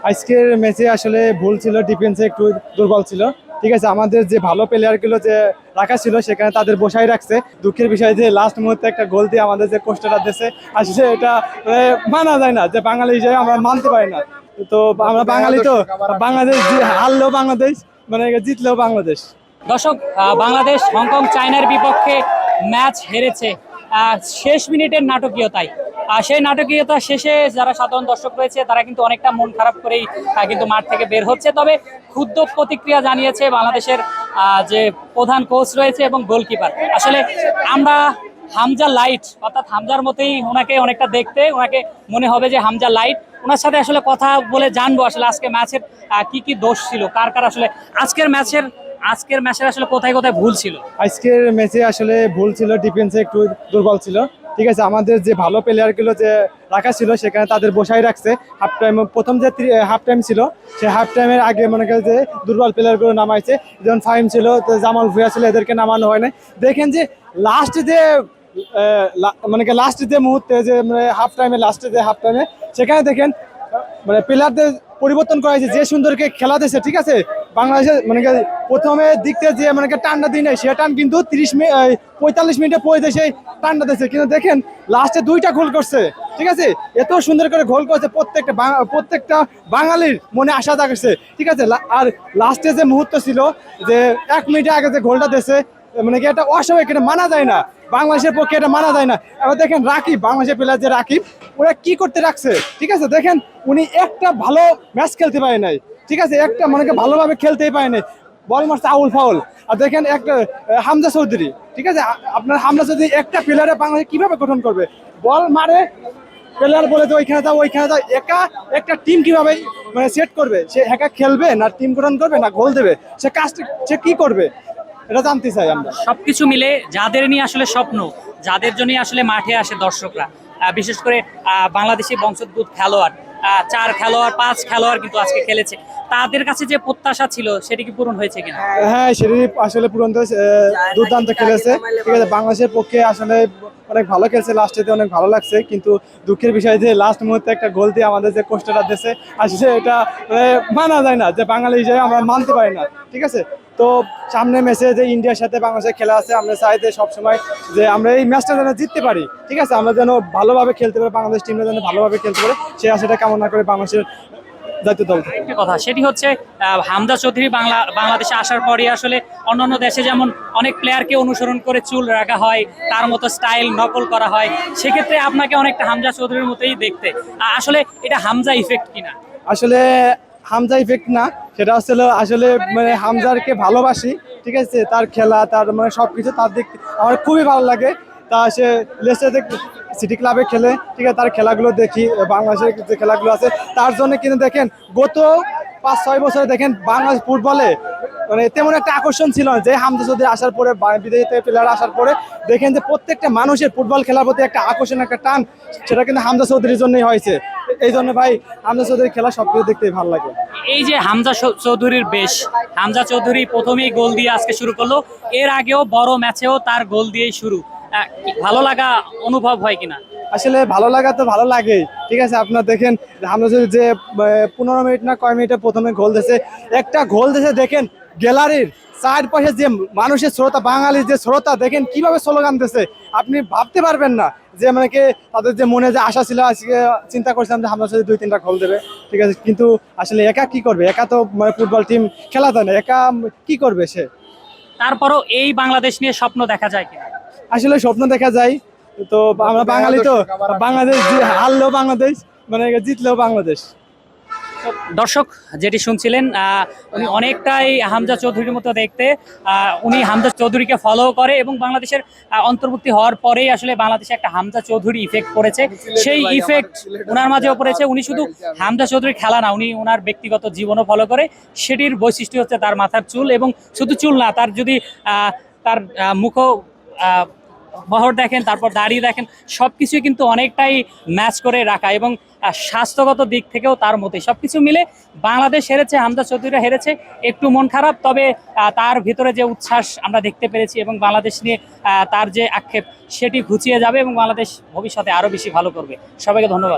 আজকের ম্যাচে আসলে ভুল ছিল ডিফেন্সে একটু দুর্বল ছিল। ঠিক আছে, আমাদের যে ভালো প্লেয়ারগুলো যে রাখা ছিল, সেখানে তাদের বসাই রাখছে। দুঃখের বিষয় যে লাস্ট মুহূর্তে একটা গোল দিয়ে আমাদের যে কষ্টটা দিয়েছে, আসলে এটা মানে যায় না যে বাঙালি হিসেবে আমরা মানতে পারি না। তো আমরা বাঙালি তো, বাংলাদেশ যে হারলেও বাংলাদেশ মানে জিতলেও বাংলাদেশ। দর্শক বাংলাদেশ, হংকং, চায়নার বিপক্ষে ম্যাচ হেরেছে। শেষ মিনিটের নাটকীয়তায়। সেই নাটকীয়তা শেষে যারা সাধারণ দর্শক রয়েছে, তারা কিন্তু অনেকটা মন খারাপ করেই কিন্তু মাঠ থেকে বের হচ্ছে। তবে ক্ষুদ্র প্রতিক্রিয়া জানিয়েছে বাংলাদেশের যে প্রধান কোচ রয়েছে এবং গোলকিপার আসলে আমরা হামজা লাইট অর্থাৎ হামজার মতোই ওনাকে অনেকটা দেখতে, ওনাকে মনে হবে যে হামজা লাইট ওনার সাথে আসলে কথা বলে জানব আসলে আজকে ম্যাচের কি কি দোষ ছিল, কার কার আসলে আজকের ম্যাচের আজকের ম্যাচের আসলে কোথায় কোথায় ভুল ছিল? আজকের ম্যাচে আসলে ভুল ছিল ডিফেন্সে একটু দুর্বল ছিল। ঠিক আছে, আমাদের যে ভালো প্লেয়ারগুলো যে রাখা ছিল, সেখানে তাদের বসাই রাখছে। হাফ টাইম প্রথম যে হাফ টাইম ছিল, সে হাফ টাইমের আগে মনে করেন যে দুর্বল প্লেয়ারগুলো নামাইছে। যেমন ফাইম ছিল জামাল ভুয়া ছিল, এদেরকে নামানো হয় না দেখেন যে লাস্ট যে মানে লাস্ট যে মুহূর্তে যে মানে হাফ টাইমে লাস্টে যে হাফ টাইমে সেখানে দেখেন মানে প্লেয়ারদের পরিবর্তন করা হয়েছে, যে সুন্দরকে খেলা দিয়েছে ঠিক আছে? বাংলাদেশে মানে প্রথমে দিক থেকে যে মানে টানটা দিই নাই সে টান কিন্তু তিরিশ মিনিট পঁয়তাল্লিশ মিনিটে দিয়ে সেই টানটা দিয়েছে। কিন্তু দেখেন, লাস্টে দুইটা গোল করছে, ঠিক আছে? এত সুন্দর করে গোল করছে প্রত্যেকটা প্রত্যেকটা বাঙালির মনে আশা জাগছে, ঠিক আছে? আর লাস্টে যে মুহূর্ত ছিল, যে এক মিনিটে আগে যে গোলটা দিয়েছে মানে কি এটা অস্বাভাবিক এটা মানা যায় না। বাংলাদেশের পক্ষে এটা মানা যায় না। এবার দেখেন রাকিব, বাংলাদেশের প্লেয়ার যে রাকিব, ওরা কি করতে রাখছে? ঠিক আছে? দেখেন, উনি একটা ভালো ম্যাচ খেলতে পারে নাই। ঠিক আছে, একটা মানে কি ভালোভাবে খেলতেই পারে নাই। বল মারছে আউল ফাউল। আর দেখেন একটা হামজা চৌধুরী, ঠিক আছে? আপনার হামজা চৌধুরী একটা প্লেয়ারে বাংলাদেশ কীভাবে গঠন করবে? বল মারে প্লেয়ার বলে তো ওইখানে যাও ওইখানে যাও। একা একটা টিম কীভাবে মানে সেট করবে? সে একা খেলবে না টিম গঠন করবে না গোল দেবে? সে কাজটা, সে কি করবে? এটা জানতে চাই আমরা। সবকিছু মিলে যাদের নিয়ে আসলে স্বপ্ন, যাদের জন্য আসলে মাঠে আসে দর্শকরা বিশেষ করে বাংলাদেশি বংশোদ্ভূত খেলোয়াড় চার খেলোয়াড়, পাঁচ খেলোয়াড় কিন্তু আজকে খেলেছে। তাদের কাছে যে প্রত্যাশা ছিল, সেটি কি পূরণ হয়েছে কিনা? হ্যাঁ সেটি আসলে পূরণ দুর্দান্ত খেলেছে। ঠিক আছে, বাংলাদেশের পক্ষে আসলে অনেক ভালো খেলছে লাস্টেতে অনেক ভালো লাগছে, কিন্তু দুঃখের বিষয় যে লাস্ট মুহূর্তে একটা গোল দিয়ে আমাদের যে কষ্টটা দিয়েছে আসলে এটা মানে মানা যায় না যে বাঙালি হিসেবে আমরা মানতে পারি না, ঠিক আছে? তো সামনে ম্যাচে যে ইন্ডিয়ার সাথে বাংলাদেশের খেলা আছে, আমরা চাই যে সবসময় যে আমরা এই ম্যাচটা যেন জিততে পারি, ঠিক আছে? আমরা যেন ভালোভাবে খেলতে পারি, বাংলাদেশ টিমটা যেন ভালোভাবে খেলতে পারে সেই আশাটা কামনা করে বাংলাদেশের দায়িত্ব দল। একটা কথা সেটি হচ্ছে হামদা চৌধুরী বাংলা বাংলাদেশে আসার পরই আসলে অন্যান্য দেশে যেমন অনেক প্লেয়ারকে অনুসরণ করে চুল রাখা হয় তার মতো স্টাইল নকল করা হয় সেক্ষেত্রে আপনাকে অনেকটা হামজা চৌধুরীর মতোই দেখতে। আসলে এটা হামজা ইফেক্ট কিনা? আসলে হামজা ইফেক্ট না সেটা হচ্ছিল আসলে মানে হামজারকে ভালোবাসি ঠিক আছে? তার খেলা তার মানে সব কিছু তার দিক আমার খুবই ভালো লাগে। তা সে লেস্টার সিটি ক্লাবে খেলে, ঠিক আছে, তার খেলাগুলো দেখি, বাংলাদেশের যে খেলাগুলো আছে, তার জন্য কিন্তু দেখেন, গত পাঁচ, ছয় বছরে দেখেন, বাংলাদেশ ফুটবলে মানে তেমন একটা আকর্ষণ ছিল না। যে হামজা চৌধুরী আসার পরে বিদেশি প্লেয়ার আসার পরে, দেখেন যে প্রত্যেকটা মানুষের ফুটবল খেলার প্রতি একটা আকর্ষণ একটা টান, সেটা কিন্তু হামজা চৌধুরীর জন্যই হয়েছে। এই জন্য ভাই, হামজা চৌধুরীর খেলা সব কিছু দেখতে ভালো লাগে। এই যে হামজা চৌধুরীর বেশ, হামজা চৌধুরী প্রথমেই গোল দিয়ে আজকে শুরু করল। এর আগেও বড় ম্যাচেও তার গোল দিয়েই শুরু। ভালো লাগা অনুভব হয় কিনা? আসলে ভালো লাগা তো ভালো লাগেই। ঠিক আছে আপনার দেখেন চৌধুরী যে পনেরো মিনিট না কয় মিনিটে প্রথমে গোল দিয়েছে একটা গোল দিয়েছে দেখেন গ্যালারির চার পাশে যে মানুষের শ্রোতা বাঙালির যে শ্রোতা দেখেন কীভাবে স্লোগান দিয়েছে। আপনি ভাবতে পারবেন না যে মানে কি তাদের যে মনে যে আশা ছিল আজকে চিন্তা করছিলাম যে হামজা চৌধুরী দুই তিনটা গোল দেবে। ঠিক আছে কিন্তু আসলে একা কি করবে? একা তো মানে ফুটবল টিম খেলা যায় না। একা কি করবে সে? তারপরও এই বাংলাদেশ নিয়ে স্বপ্ন দেখা যায় কিনা? আসলে স্বপ্ন দেখা যায়। তো আমরা বাঙালি তো বাংলাদেশ যে হারলেও বাংলাদেশ মানে জিতলেও বাংলাদেশ। দর্শক যেটি শুনছিলেন আহ, উনি অনেকটাই হামজা চৌধুরীর মতো দেখতে। আহ, উনি হামজা চৌধুরীকে ফলো করে এবং বাংলাদেশের আহ, অন্তর্ভুক্তি হওয়ার পরেই আসলে বাংলাদেশে একটা হামজা চৌধুরী ইফেক্ট পড়েছে। সেই ইফেক্ট ওনার মাঝেও পড়েছে। উনি শুধু হামজা চৌধুরী। খেলা না উনি ওনার ব্যক্তিগত জীবনও ফলো করে। সেটির বৈশিষ্ট্য হচ্ছে তার মাথার চুল এবং শুধু চুল না তার যদি আহ, তার আহ, মুখ আহ, বহর দেখেন, তারপর দাঁড়িয়ে দেখেন সব কিছুই কিন্তু অনেকটাই ম্যাচ করে রাখা এবং স্বাস্থ্যগত দিক থেকেও তার মতোই। সব কিছু মিলে বাংলাদেশ হেরেছে, হামজা চৌধুরীরা হেরেছে। একটু মন খারাপ, তবে তার ভিতরে যে উচ্ছ্বাস আমরা দেখতে পেরেছি এবং বাংলাদেশ নিয়ে তার যে আক্ষেপ, সেটি ঘুচিয়ে যাবে এবং বাংলাদেশ ভবিষ্যতে আরও বেশি ভালো করবে। সবাইকে ধন্যবাদ।